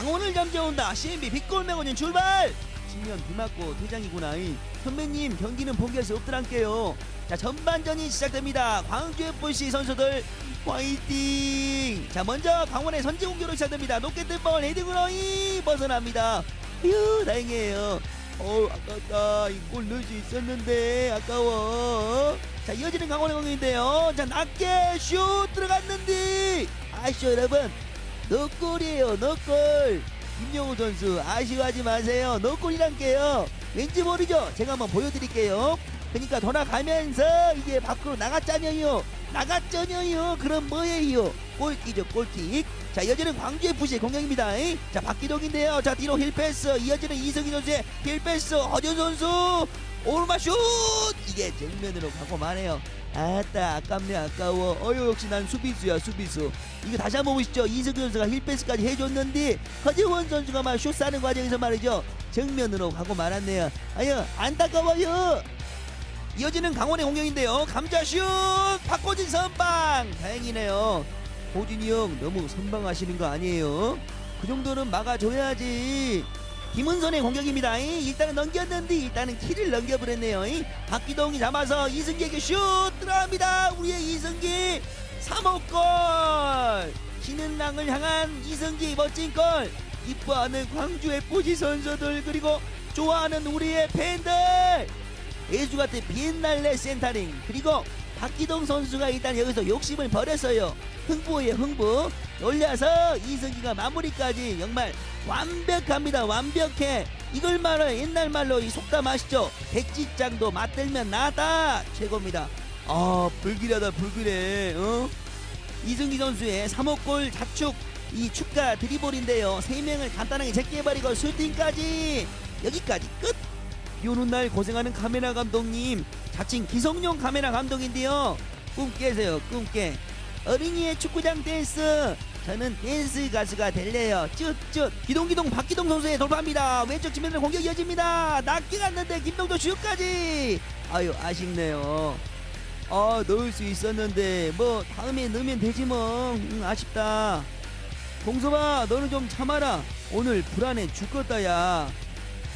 강원을 잠재운다. CMB 빅골 매거진 출발! 측면 비 맞고 퇴장이구나 이. 선배님 경기는 포기할 수 없더란께요. 자 전반전이 시작됩니다. 광주FC 선수들 화이팅! 자 먼저 강원의 선제 공격으로 시작됩니다. 높게 뜬볼 헤딩으로 이 벗어납니다. 휴 다행이에요. 어우 아깝다. 이골 넣을 수 있었는데 아까워. 자 이어지는 강원의 공격인데요. 자 낮게 슛 들어갔는데 아시죠 여러분 너골이에요 너골. 김영우 선수 아쉬워하지 마세요. 너골이란게요. 왠지 모르죠? 제가 한번 보여드릴게요. 그러니까 돌아가면서 이게 밖으로 나갔잖아요. 나갔잖아요. 그럼 뭐예요? 골킥이죠 골킥 자 이어지는 광주FC의 공격입니다. 이. 자 박기동인데요. 자 뒤로 힐패스. 이어지는 이승희 선수의 힐패스. 허준 선수 오르마슛! 이게 정면으로 가고 마네요 아따 아깝네 아까워. 어휴 역시 난 수비수야 수비수. 이거 다시 한번 보시죠. 이승희 선수가 힐패스까지 해줬는데 허재원 선수가 막슛 쏴는 과정에서 말이죠. 정면으로 가고 말았네요. 아유 안타까워요. 이어지는 강원의 공격인데요. 감자슛! 박호진 선방! 다행이네요. 호진이 형 너무 선방하시는 거 아니에요? 그 정도는 막아줘야지 김은선의 공격입니다. 이. 일단은 넘겼는데 일단은 키를 넘겨버렸네요. 이. 박기동이 잡아서 이승기에게 슛 들어갑니다. 우리의 이승기 3호골! 지는 낭을 향한 이승기 멋진 골! 이뻐하는 광주 FC 선수들 그리고 좋아하는 우리의 팬들! 예수 같은 비엔날레 센터링 그리고 박기동 선수가 일단 여기서 욕심을 버렸어요. 흥부예요 흥부. 올려서 이승기가 마무리까지 정말 완벽합니다. 완벽해. 이걸 말로 옛날 말로 이 속담 아시죠. 백지장도 맞들면 나다. 최고입니다. 아 불길하다 불길해. 어? 이승기 선수의 3호 골 자축. 이 축가 드리블인데요. 세 명을 간단하게 제껴버리고 슈팅까지. 여기까지 끝. 비 오는 날 고생하는 카메라 감독님. 자칭 기성용 카메라 감독인데요. 꿈 깨세요 꿈 깨. 어린이의 축구장 댄스 저는 댄스 가수가 될래요. 쯧쯧 기동기동 박기동 선수의 돌파합니다. 왼쪽 측면으로 공격 이어집니다. 낮게 갔는데 김동조 슛까지. 아유 아쉽네요. 아 넣을 수 있었는데 뭐 다음에 넣으면 되지 뭐. 음, 아쉽다. 동서봐 너는 좀 참아라. 오늘 불안해 죽겠다 야.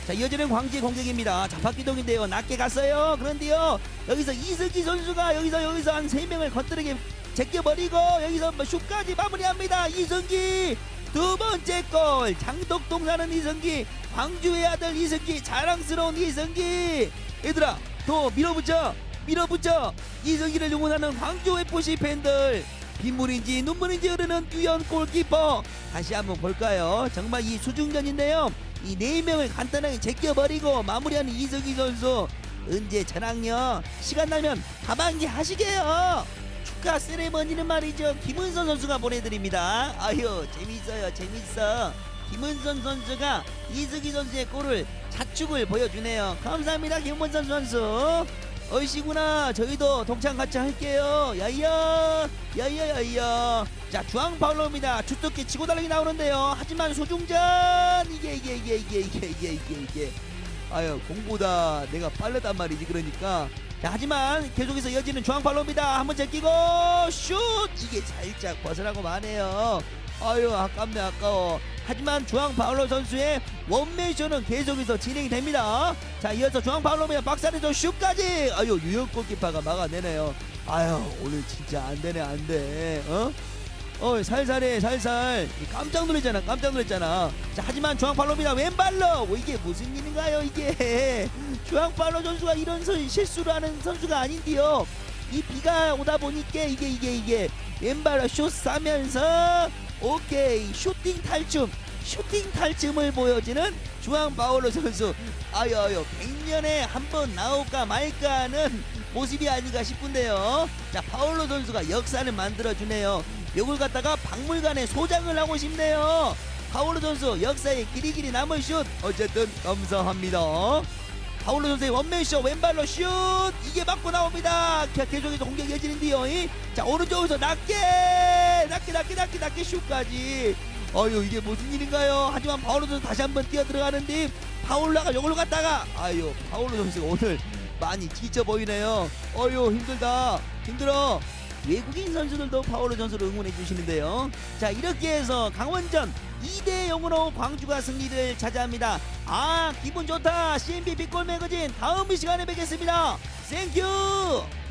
자 이어지는 광주의 공격입니다. 자 박기동인데요. 낮게 갔어요. 그런데요. 여기서 이승기 선수가 여기서 여기서 한 세 명을 건드리게 제껴버리고 여기서 뭐 슛까지 마무리합니다. 이승기 두 번째 골. 장독동 사는 이승기 광주의 아들 이승기 자랑스러운 이승기. 얘들아 더 밀어붙여 밀어붙여. 이승기를 응원하는 광주 FC 팬들. 빗물인지 눈물인지 흐르는 유연 골키퍼. 다시 한번 볼까요? 정말 이 수중전인데요. 이 네 명을 간단하게 제껴버리고 마무리하는 이승기 선수. 언제 전학요 시간 나면 하반기 하시게요 축하 세레머니는 말이죠. 김은선 선수가 보내드립니다. 아유 재밌어요 재밌어. 김은선 선수가 이승기 선수의 골을 자축을 보여주네요. 감사합니다 김은선 선수. 얼씨구나. 저희도 동창 같이 할게요. 야이야 야이야 야이야. 자 중앙 파울로입니다. 주특기 치고 달리기 나오는데요. 하지만 소중전! 이게 이게 이게 이게 이게 이게 이게. 이게 아유 공보다 내가 빠르단 말이지 그러니까 자 하지만 계속해서 이어지는 중앙 팔로입니다. 한 번 제끼고 슛! 이게 살짝 벗어나고 마네요. 아유 아깝네 아까워. 하지만 중앙 파울로 선수의 원메이션은 계속해서 진행이 됩니다. 자 이어서 중앙 파울로입니다. 박사리조 슛까지! 아유 유영 골키퍼가 막아내네요. 아유 오늘 진짜 안 되네 안 돼. 어? 어 살살해 살살. 깜짝 놀랐잖아 깜짝 놀랐잖아. 자 하지만 중앙팔로입니다. 왼발로! 어, 이게 무슨 일인가요 이게? 중앙팔로 선수가 이런 선, 실수를 하는 선수가 아닌데요. 이 비가 오다 보니까 이게 이게 이게. 왼발로 슛 쏴면서 오케이. 슈팅 탈춤. 슈팅 탈춤을 보여주는 중앙 파울로 선수. 아유 아유 100년에 한 번 나올까 말까 하는 모습이 아닌가 싶은데요. 자 파울로 선수가 역사를 만들어주네요 요걸 갖다가 박물관에 소장을 하고 싶네요. 파울로 선수 역사에 길이길이 남은 슛 어쨌든 감사합니다. 파울로 선수의 원맨쇼 왼발로 슛 이게 맞고 나옵니다. 자, 계속해서 공격 이어지는데요. 이. 자 오른쪽에서 낮게 낮게 낮게 낮게 낮게 슛까지 어유 이게 무슨 일인가요? 하지만 파울로 선수 다시 한번 뛰어 들어가는데 파울라가 요걸로 갔다가 아유 파울로 선수가 오늘 많이 지쳐 보이네요. 어유 힘들다 힘들어. 외국인 선수들도 파울로 선수를 응원해 주시는데요. 자 이렇게 해서 강원전 2대 0으로 광주가 승리를 차지합니다. 아 기분 좋다. CNBB 골 매거진 다음 이 시간에 뵙겠습니다. 땡큐.